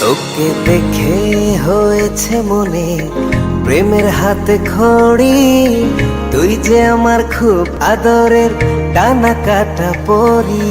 তোকে দেখে হয়েছে মনে প্রেমের হাতে খড়ি। তুই যে আমার খুব আদরের টানা কাটা পরি।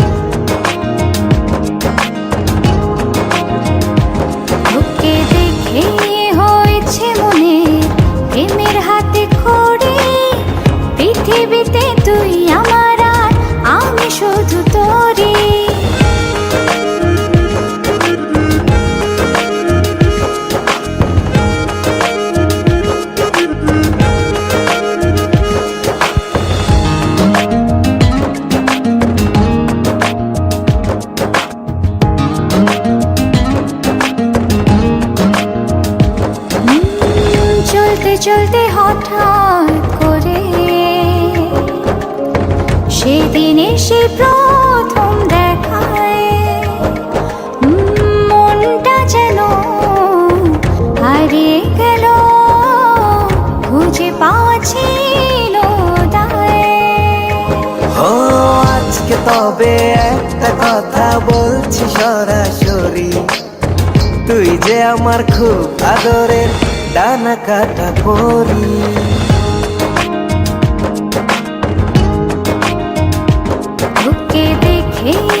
চলতে হঠাৎ করে। সেদিন এসে প্রথম দেখায় যেন তবে একটা কথা বলছি সরাসরি। তুই যে আমার খুব আদরের ডানা কাটা পরি তোকে দেখে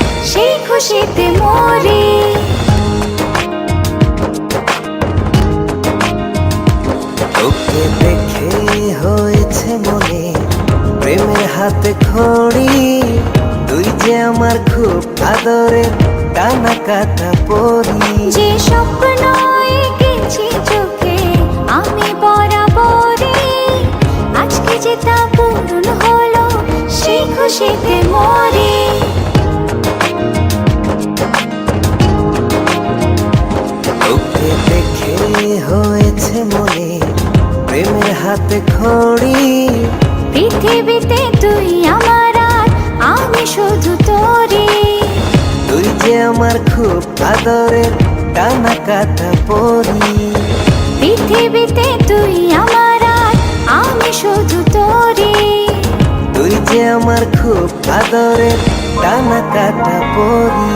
সেই খুশিতে মরে। তোকে দেখে হয়েছে মনে প্রেমের হাতে খড়ি। তুই যে আমার খুব আদরের টানা কাটা পরি। যে স্বপ্ন এঁকেছি চোখে আমি হাতে খড়ি। পৃথিবীতে তুই আমার আর, আমি শুধু তোরই। তুই যে আমার খুব আদরের টানা কাটা পরি। পৃথিবীতে তুই আমার আর, আমি শুধু তোরই। তুই যে আমার খুব আদরের টানা কাটা পরি।